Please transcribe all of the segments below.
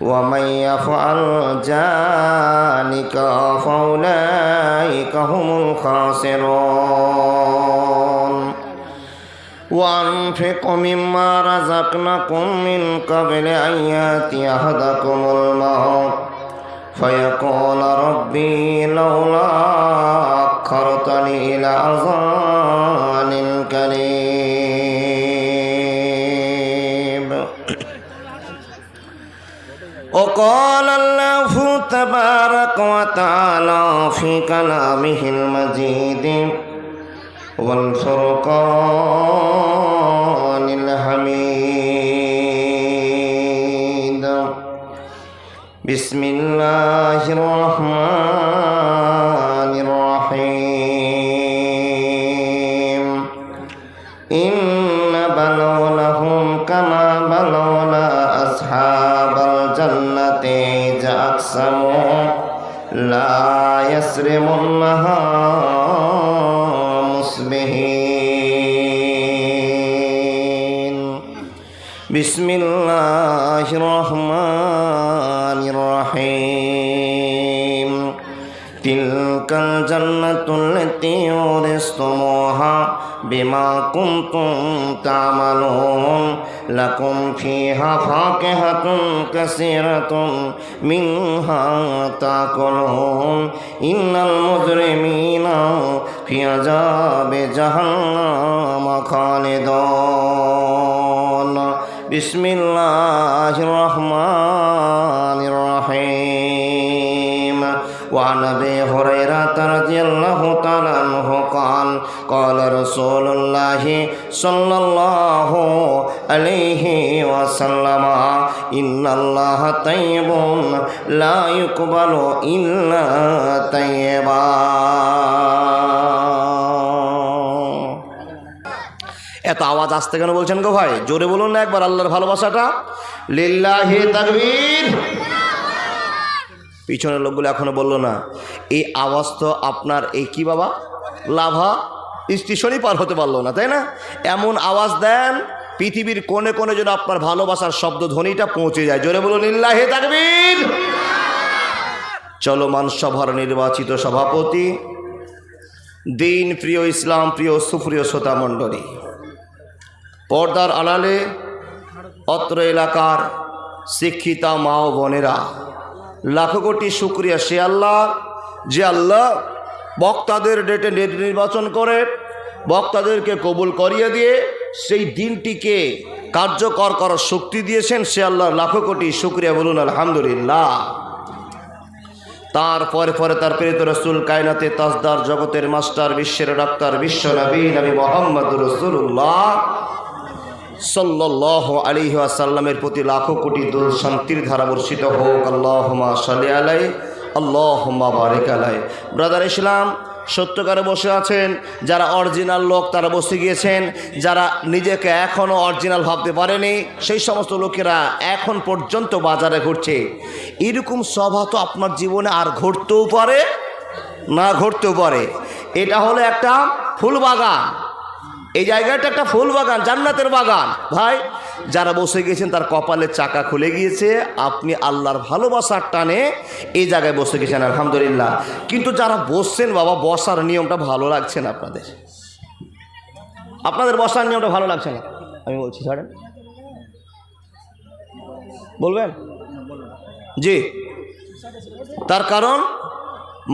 ومن يفعل ذلك فأولئك هم الخاسرون. وأنفقوا مما رزقناكم من قبل أن يأتي أحدكم الموت. فيقول ربي لولا أخرتني إلى أذان قريب وقال الله تبارك وتعالى في كلامه المجيد والفرقان الحميد. بسم الله الرحمن الرحيم. إن الصمود لا يسرم النهار مصبحين بسم الله الرحمن تلك الجنة التي أورثتموها بما كنتم تعملون لكم فيها فاكهة كثيرة منها تأكلون إن المجرمين في عذاب جهنم خالدون بسم الله الرحمن وعن ابي هريره رضي الله تعالى عنه قال قال رسول الله صلى الله عليه وسلم ان الله طيب لا يقبل الا طيبا এত আওয়াজ আসতে কেন বলছেন গো ভাই জোরে বলুন না একবার আল্লাহর ভালোবাসাটা লিল্লাহি তাকবীর পিছনের লোকগুলো এখনও বলল না। এই আওয়াজ তো আপনার এই কি বাবা? লাভা স্টেশনই পার হতে পারল না, তাই না? এমন আওয়াজ দেন, পৃথিবীর কোণে কোণে যেন আপনার ভালোবাসার শব্দ ধ্বনিটা পৌঁছে যায়। জোরে বলুন, ইল্লাহে তাকবীর! চলমান সভার নির্বাচিত সভাপতি, দিন প্রিয় ইসলাম, প্রিয় সুপ্রিয় শ্রোতা মণ্ডলী। পর্দার আড়ালে অত্র এলাকার শিক্ষিতা মা ও বোনেরা লাখো কোটি শুক্রিয়া। সে আল্লাহ, যে আল্লাহ বক্তাদের ডেটে নির্বাচন করে, বক্তাদেরকে কবুল করিয়ে দিয়ে সেই দিনটিকে কার্যকর করার শক্তি দিয়েছেন সে আল্লাহ। লাখো কোটি শুক্রিয়া বলুন, আলহামদুলিল্লাহ। তার পরে পরে তার প্রেরিত রসুল কায়নাতে তাজদার জগতের মাস্টার, বিশ্বের ডাক্তার, বিশ্ব নবী নবী মোহাম্মদ রসুল্লাহ সাল্লাহ আলিহি আসাল্লামের প্রতি লাখো কোটি দুল শান্তির ধারা বর্ষিত হোক আল্লাহমা সালি আলাই আল্লাহমা বারেক আলাই। ব্রাদার ইসলাম, সত্যকারে বসে আছেন, যারা অরিজিনাল লোক তারা বসে গিয়েছেন, যারা নিজেকে এখনও অরিজিনাল ভাবতে পারেনি, সেই সমস্ত লোকেরা এখন পর্যন্ত বাজারে ঘুরছে। এরকম সভা তো আপনার জীবনে আর ঘটতেও পারে, না ঘটতেও পারে। এটা হলো একটা ফুল বাগান এই জায়গাটা একটা ফুল বাগান, জান্নাতের বাগান। ভাই, যারা বসে গিয়েছেন তার কপালের চাকা খুলে গিয়েছে। আপনি আল্লাহর ভালোবাসার টানে এই জায়গায় বসে গেছেন, আলহামদুলিল্লাহ। কিন্তু যারা বসছেন, বাবা, বসার নিয়মটা ভালো লাগছে না আপনাদের। আপনাদের বসার নিয়মটা ভালো লাগছে না? আমি বলছি, ছাড়েন। বলবেন? জি। তার কারণ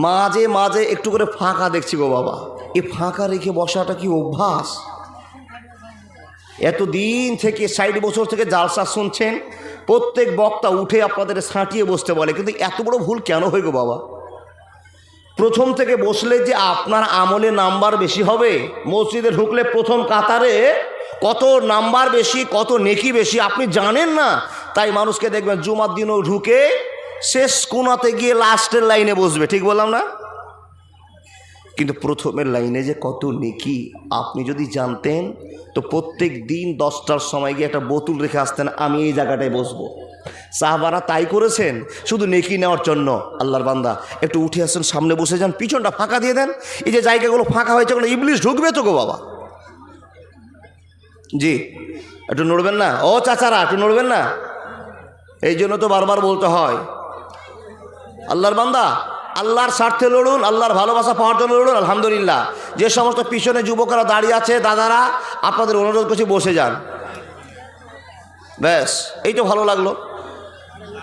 মাঝে মাঝে একটু করে ফাঁকা দেখছি গো বাবা। এই ফাঁকা রেখে বসাটা কি অভ্যাস? এত দিন থেকে, ষাট বছর থেকে জালসা শুনছেন, প্রত্যেক বক্তা উঠে আপনাদের সাঁটিয়ে বসতে বলে, কিন্তু এত বড় ভুল কেন হয়ে গো বাবা? প্রথম থেকে বসলে যে আপনার আমলে নাম্বার বেশি হবে, মসজিদে ঢুকলে প্রথম কাতারে কত নাম্বার বেশি, কত নেকি বেশি, আপনি জানেন না? তাই মানুষকে দেখবেন, জুমার দিনও ঢুকে শেষ কোনাতে গিয়ে লাস্টের লাইনে বসবে, ঠিক বললাম না? কিন্তু প্রথমের লাইনে যে কত নেকি, আপনি যদি জানতেন, তো প্রত্যেক দিন দশটার সময় গিয়ে একটা বোতল রেখে আসতেন, আমি এই জায়গাটায় বসবো। সাহাবারা তাই করেছেন, শুধু নেকি নেওয়ার জন্য। আল্লাহর বান্দা, একটু উঠে আসেন, সামনে বসে যান, পিছনটা ফাঁকা দিয়ে দেন। এই যে জায়গাগুলো ফাঁকা হয়েছে, ওগুলো ইবলিশ ঢুকবে তো গো বাবা। জি, একটু নড়বেন না? ও চাচারা, একটু নড়বেন না? এই জন্য তো বারবার বলতে হয়। আল্লাহর বান্দা, আল্লাহর স্বার্থে লড়ুন, আল্লাহর ভালোবাসা পাওয়ার জন্য লড়ুন, আলহামদুলিল্লাহ। যে সমস্ত পিছনে যুবকরা দাঁড়িয়ে আছে, দাদারা, আপনাদের অনুরোধ করছি বসে যান। ব্যাস, এই তো ভালো লাগল।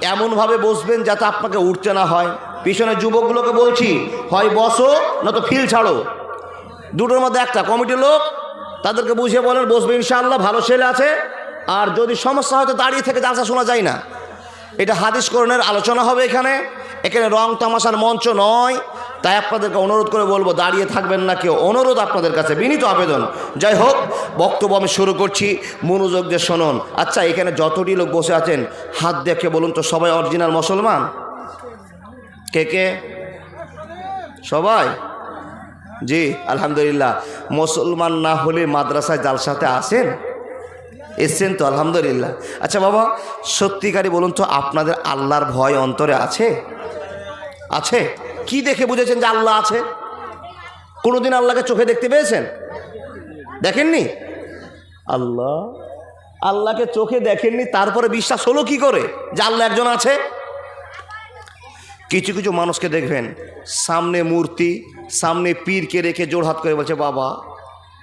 এমনভাবে বসবেন যাতে আপনাকে উঠতে না হয়। পিছনে যুবকগুলোকে বলছি, হয় বসো না তো ফিল ছাড়ো। দুটোর মধ্যে একটা, কমিটির লোক, তাদেরকে বুঝিয়ে বলেন, বসবে ইনশাআল্লাহ, ভালো ছেলে আছে। আর যদি সমস্যা হয়তো দাঁড়িয়ে থেকে জালসা শোনা যায় না। এটা হাদিস করণের আলোচনা হবে এখানে। এখানে রং তামাশার মঞ্চ নয়। তাই আপনাদেরকে অনুরোধ করে বলব, দাঁড়িয়ে থাকবেন না কেউ। অনুরোধ আপনাদের কাছে, বিনীত আবেদন। যাই হোক, বক্তব্য আমি শুরু করছি। মনোযোগ দিয়ে শুনুন। আচ্ছা এখানে যতটি লোক বসে আছেন, হাত দেখে বলুন তো, সবাই অরিজিনাল মুসলমান? কে কে? সবাই? জি, আলহামদুলিল্লাহ। মুসলমান না হলে মাদ্রাসায় জালসাতে আসেন? এসছেন তো, আলহামদুলিল্লাহ। আচ্ছা বাবা, সত্যিকারই বলুন তো, আপনাদের আল্লাহর ভয় অন্তরে আছে? আছে? কি দেখে বুঝেছেন যে আল্লাহ আছে? কোনোদিন আল্লাহকে চোখে দেখতে পেয়েছেন? দেখেননি? আল্লাহ? আল্লাহকে চোখে দেখেননি, তারপরে বিশ্বাস হলো কি করে যে আল্লাহ একজন আছে? কিছু কিছু মানুষকে দেখবেন, সামনে মূর্তি, সামনে পীরকে রেখে জোড়হাত করে বলছে, বাবা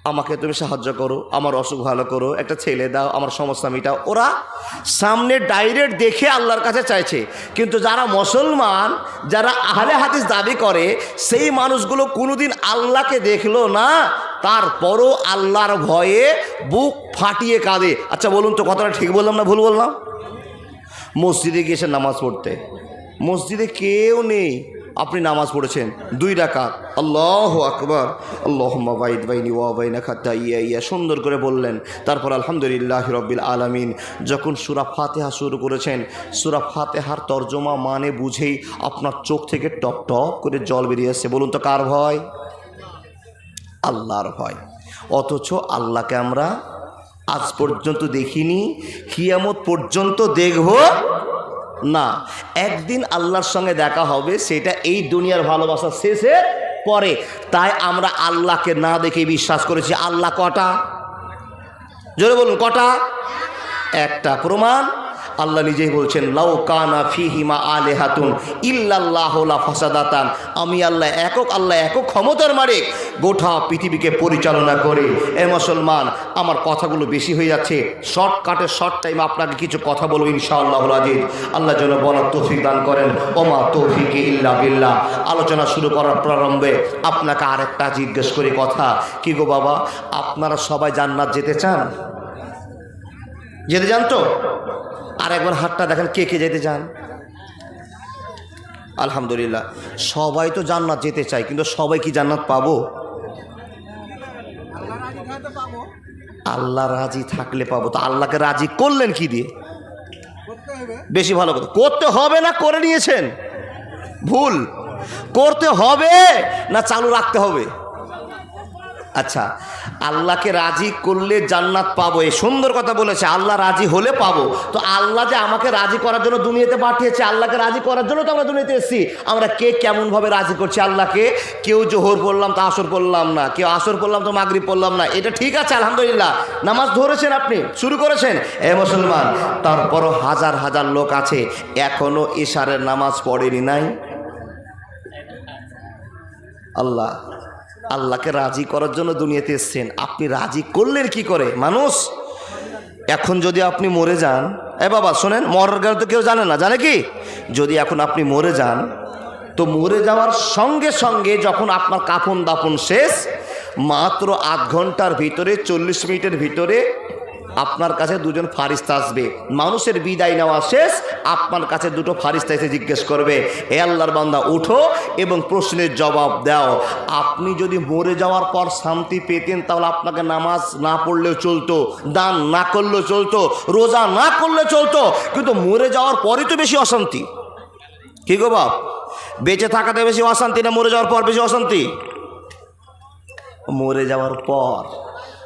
আমাকে তুমি সাহায্য করো, আমার অসুখ ভালো করো, একটা ছেলে দাও, আমার সমস্যা মিটাও। ওরা সামনে ডাইরেক্ট দেখে আল্লাহর কাছে চাইছে। কিন্তু যারা মুসলমান, যারা আহলে হাদিস দাবি করে, সেই মানুষগুলো কোনোদিন আল্লাহকে দেখল না, তারপরও আল্লাহর ভয়ে বুক ফাটিয়ে কাঁদে। আচ্ছা বলুন তো, কথাটা ঠিক বললাম না ভুল বললাম? মসজিদে গিয়েছে নামাজ পড়তে। মসজিদে কেউ নেই। আপনি নামাজ পড়েছেন, দুই রাকাত। আল্লাহ আকবর। আল্লাহ বাইদ বাইনি ওয়া বাইনা খাতা ইয়া ইয়া সুন্দর করে বললেন। তারপর আলহামদুলিল্লাহ রব্বিল আলামিন। যখন সুরা ফাতেহা শুরু করেছেন, সুরা ফাতেহার তর্জমা মানে বুঝেই আপনার চোখ থেকে টপ টপ করে জল বেরিয়ে আসছে। বলুন তো কার ভয়? আল্লাহর ভয়। অথচ আল্লাহকে আমরা আজ পর্যন্ত দেখিনি, কিয়ামত পর্যন্ত দেখব না, একদিন আল্লাহর সঙ্গে দেখা হবে, সেটা এই দুনিয়ার ভালোবাসা শেষে পরে। তাই আমরা আল্লাহকে না দেখে বিশ্বাস করেছি। আল্লাহ কটা? জোরে বলুন, কটা? একটা প্রমাণ আল্লাহ নিজেই বলছেন, লাউ কানা ফিহিমা আলে হাতুন ইল্লাল্লাহ ফাসাদাতান আমি আল্লাহ একক আল্লাহ একক ক্ষমতার মালিক। গোটা পৃথিবীকে পরিচালনা করে। এ মুসলমান, আমার কথাগুলো বেশি হয়ে যাচ্ছে। শর্টকাটে, শর্ট টাইম আপনাকে কিছু কথা বলব ইনশাআল্লাহ আজিজ। আল্লাহ যেন বলার তৌফিক দান করেন। ওমা তৌফিকে ইল্লা বিল্লাহ। আলোচনা শুরু করার প্রারম্ভে আপনাকে আরেকটা জিজ্ঞেস করি কথা। কি গো বাবা, আপনারা সবাই জান্নাত যেতে চান? যেতে চান তো? আর একবার হাতটা দেখেন কে কে যেতে চান? আলহামদুলিল্লাহ। সবাই তো জান্নাত যেতে চায়, কিন্তু সবাই কি জান্নাত পাবো? আল্লাহ রাজি থাকলে পাবো। তো আল্লাহকে রাজি করলেন কি দিয়ে? বেশি ভালো কথা। করতে হবে না, করে নিয়েছেন। ভুল। করতে হবে না, চালু রাখতে হবে। আচ্ছা আল্লাহকে রাজি করলে জান্নাত পাবো। এই সুন্দর কথা বলেছে, আল্লাহ রাজি হলে পাবো। তো আল্লাহ যে আমাকে রাজি করার জন্য দুনিয়াতে পাঠিয়েছে, আল্লাহকে রাজি করার জন্য তো আমরা দুনিয়াতে এসেছি। আমরা কে কেমনভাবে রাজি করছি? আল্লাহকে কেউ জোহর পড়লাম তো আসর পড়লাম না, কেউ আসর পড়লাম তো মাগরিব পড়লাম না, এটা ঠিক আছে, আলহামদুলিল্লাহ। নামাজ ধরেছেন আপনি, শুরু করেছেন? এ মুসলমান, তারপরও হাজার হাজার লোক আছে এখনও ইশারের নামাজ পড়েনি নাই? আল্লাহ আল্লাহকে রাজি করার জন্য দুনিয়াতে এসছেন। আপনি রাজি করলেন কি করে? মানুষ, এখন যদি আপনি মরে যান, এ বাবা শোনেন, মরার তো কেউ জানে না, জানে কি? যদি এখন আপনি মরে যান, তো মরে যাওয়ার সঙ্গে সঙ্গে যখন আপনার কাফন দাপন শেষ, মাত্র আধ ঘণ্টার ভিতরে, চল্লিশ মিনিটের ভিতরে আপনার কাছে দুজন ফারিস্তা আসবে। মানুষের বিদায় নেওয়া শেষ, আপনার কাছে দুটো ফারিস্তা এসে জিজ্ঞেস করবে, এ আল্লাহর বান্দা, উঠো এবং প্রশ্নের জবাব দাও। আপনি যদি মরে যাওয়ার পর শান্তি পেতেন, তাহলে আপনাকে নামাজ না পড়লেও চলতো, দান না করলেও চলতো, রোজা না করলে চলতো, কিন্তু মরে যাওয়ার পরই তো বেশি অশান্তি। কি গো বাপ? বেঁচে থাকাতে বেশি অশান্তি না মরে যাওয়ার পর বেশি অশান্তি? মরে যাওয়ার পর।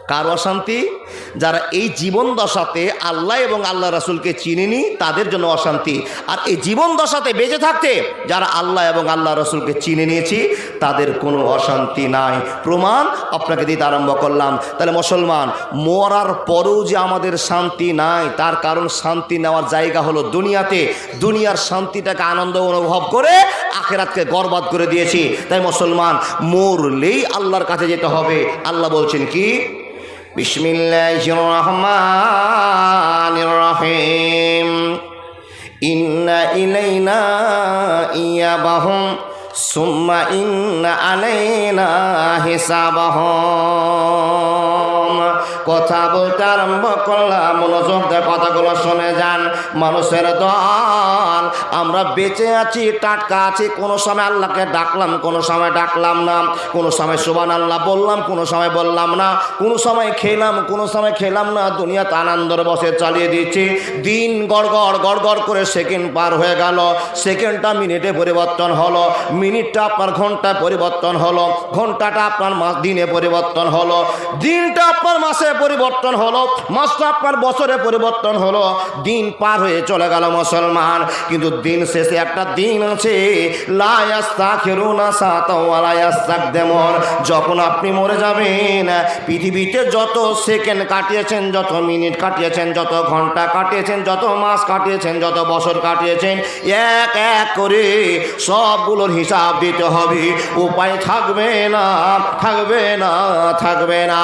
কার অশান্তি? যারা এই জীবন দশাতে আল্লাহ এবং আল্লাহ রাসুলকে চিনেনি, তাদের জন্য অশান্তি। আর এই জীবন দশাতে বেঁচে থাকতে যারা আল্লাহ এবং আল্লাহ রসুলকে চিনে নিয়েছি, তাদের কোনো অশান্তি নাই। প্রমাণ আপনাকে দিতে আরম্ভ করলাম। তাহলে মুসলমান, মরার পরেও যে আমাদের শান্তি নাই, তার কারণ শান্তি নেওয়ার জায়গা হলো দুনিয়াতে। দুনিয়ার শান্তিটাকে আনন্দ অনুভব করে আখেরাতকে গরবাদ করে দিয়েছি। তাই মুসলমান, মরলেই আল্লাহর কাছে যেতে হবে। আল্লাহ বলছেন কি? বিসমিল্লাহির রহমানির রহিম ইন্না ইলাইনা ইয়াবাহুম সুম্মা ইন্না আলাইনা হিসাবাহুম কথা বলতে আরম্ভ করলাম, মনোযোগ দিয়ে কথাগুলো শুনে যান। মানুষের দল, আমরা বেঁচে আছি, টাটকা আছি, কোনো সময় আল্লাহকে ডাকলাম, কোনো সময় ডাকলাম না। কোনো সময় সুবান আল্লাহ বললাম, কোনো সময় বললাম না। কোনো সময় খেলাম, কোনো সময় খেলাম না। দুনিয়াতে আনন্দর বসে চালিয়ে দিচ্ছি। দিন গড় গড় গড় গড় করে সেকেন্ড পার হয়ে গেল। সেকেন্ডটা মিনিটে পরিবর্তন হলো। মিনিটটা আপনার ঘন্টায় পরিবর্তন হলো। ঘন্টাটা আপনার মাস দিনে পরিবর্তন হলো। দিনটা আপনার মাসে পরিবর্তন হলো মাসটা আপনার বছরে পরিবর্তন হলো, দিন পার হয়ে চলে গেল মুসলমান। কিন্তু দিন শেষে একটা দিন আছে লায়াস্তা খেরুনা সাতাওয়ালায়াস্তাক দেমন যখন আপনি মরে যাবেন, পৃথিবীতে যত সেকেন্ড কাটিয়েছেন, যত মিনিট কাটিয়েছেন, যত ঘণ্টা কাটিয়েছেন, যত মাস কাটিয়েছেন, যত বছর কাটিয়েছেন, এক এক করে সবগুলোর হিসাব দিতে হবে। উপায় থাকবে না থাকবে না থাকবে না।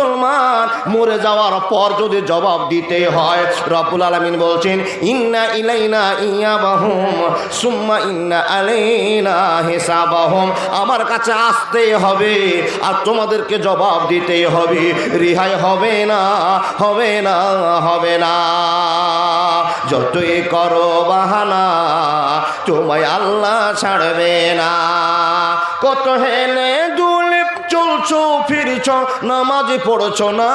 মুসলমান, মরে যাওয়ার পর যদি জবাব দিতে হয়, রব্বুল আলমিন বলছেন, ইন্না ইলাইনা ইয়াবাহুম, সুম্মা ইন্না আলাইনা হিসাবাহুম। আমার কাছে আসতে হবে আর তোমাদেরকে জবাব দিতে হবে, রিহাই হবে না হবে না হবে না। যতই করো বাহানা, তোমায় আল্লাহ ছাড়বে না। কত হেলে দুলে চলছো, ফিরছ, নামাজ পড়ছ না।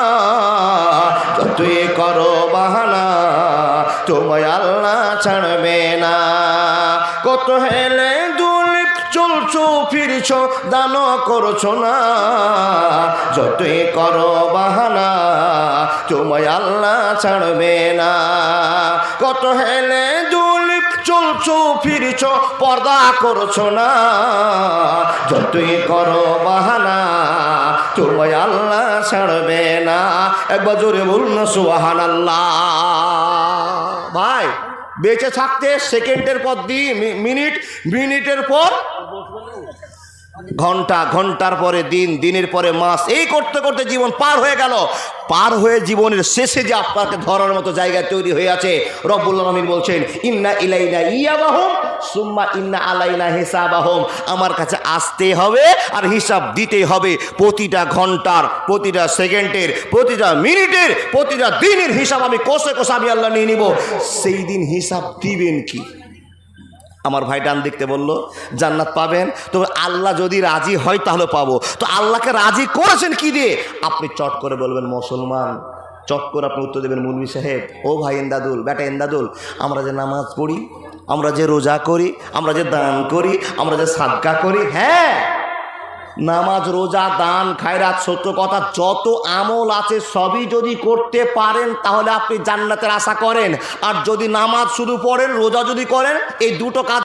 যতই করো বাহানা, তোমায় আল্লাহ ছাড়বে না। কত হেলে চলছো, ফিরছ দান করছ না। যতই করো বাহানা, তোমায় আল্লাহ ছাড়বে না। কত হেলে দুলি চলছো ফিরছ, পর্দা করছ না। যতই করো বাহানা, তোমায় আল্লাহ ছাড়বে না। একবার জোরে বলুন সুহান আল্লাহ ভাই, বেঁচে থাকতে সেকেন্ডের পর দি মিনিট, মিনিটের পর ঘণ্টা, ঘণ্টার পরে দিন, দিনের পরে মাস, এই করতে করতে জীবন পার হয়ে গেল। পার হয়ে জীবনের শেষে যে আপনাকে ধরার মতো জায়গা তৈরি হয়ে আছে, রব্বুল আলমিন বলছেন, ইন্না ইলাইনা ইয়াবাহম, সুম্মা ইন্না আলাইনা হিসাবাহম। আমার কাছে আসতে হবে আর হিসাব দিতে হবে প্রতিটা ঘণ্টার, প্রতিটা সেকেন্ডের, প্রতিটা মিনিটের, প্রতিটা দিনের হিসাব আমি কষে কষে আমি আল্লাহ নিয়ে নিব। সেই দিন হিসাব দিবেন কি? আমার ভাই ডান দেখতে বলল, জান্নাত পাবেন। তো আল্লাহ যদি রাজি হয় তাহলে পাবো। তো আল্লাহকে রাজি করেছেন কি দিয়ে? আপনি চট করে বলবেন, মুসলমান। চট করে আপনি উত্তর দেবেন মুলবি সাহেব, ও ভাই ইন্দাদুল, বেটা ইন্দাদুল, আমরা যে নামাজ পড়ি, আমরা যে রোজা করি, আমরা যে দান করি, আমরা যে সাদকা করি। হ্যাঁ! নামাজ, রোজা, দান, খায়রাত, সত্য কথা, যত আমল আছে সবই যদি করতে পারেন, তাহলে আপনি জান্নাতের আশা করেন। আর যদি নামাজ শুধু পড়েন, রোজা যদি করেন, এই দুটো কাজ